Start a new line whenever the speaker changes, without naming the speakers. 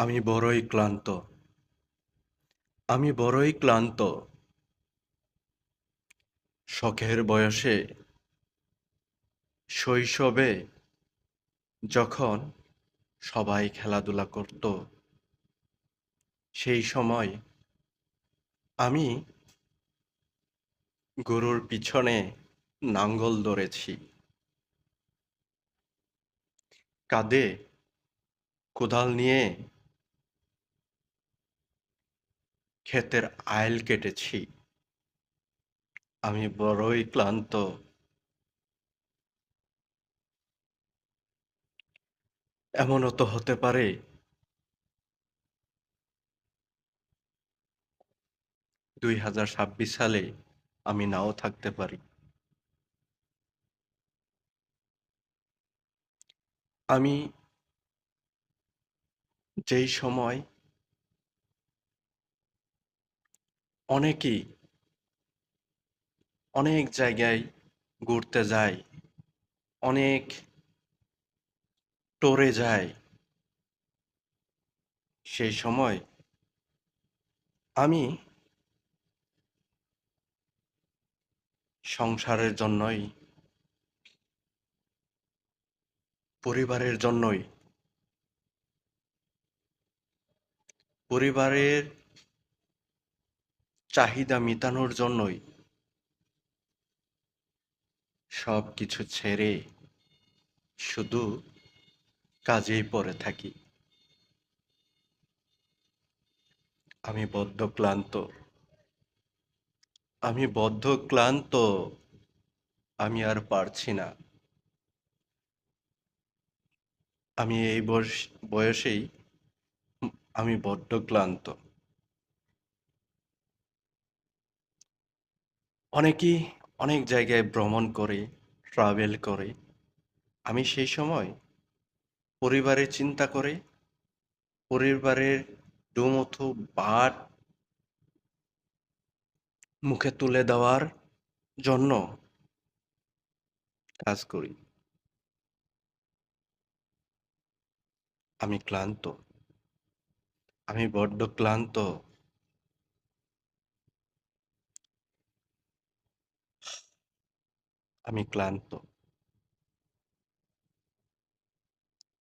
আমি বড়ই ক্লান্ত। আমি বড়ই ক্লান্ত। শখের বয়সে শৈশবে যখন সবাই খেলাধুলা করত, সেই সময় আমি গরুর পিছনে নাঙ্গল ধরেছি। কাঁধে কোদাল নিয়ে ক্ষেতের আইল কেটেছি। আমি বড়ই ক্লান্ত। এমনও তো হতে পারে। দুই হাজার ছাব্বিশ সালে আমি নাও থাকতে পারি। আমি যেই সময় অনেকেই অনেক জায়গায় ঘুরতে যায়, অনেক টরে যায়। সেই সময় আমি সংসারের জন্যই, পরিবারের জন্যই, পরিবারের চাহিদা মেটানোর জন্যই সব কিছু ছেড়ে শুধু কাজেই পড়ে থাকি। আমি বদ্ধ ক্লান্ত। আমি বদ্ধ ক্লান্ত, আমি আর পারছি না। আমি এই বয়স, বয়সেই আমি বড্ড ক্লান্ত। অনেকেই অনেক জায়গায় ভ্রমণ করে ট্রাভেল করে। আমি সেই সময় পরিবারের চিন্তা করে, পরিবারের ডুমথু বাট মুখে তুলে দেওয়ার জন্য কাজ করি। আমি ক্লান্ত। আমি বড্ড ক্লান্ত। আমি ক্লান্ত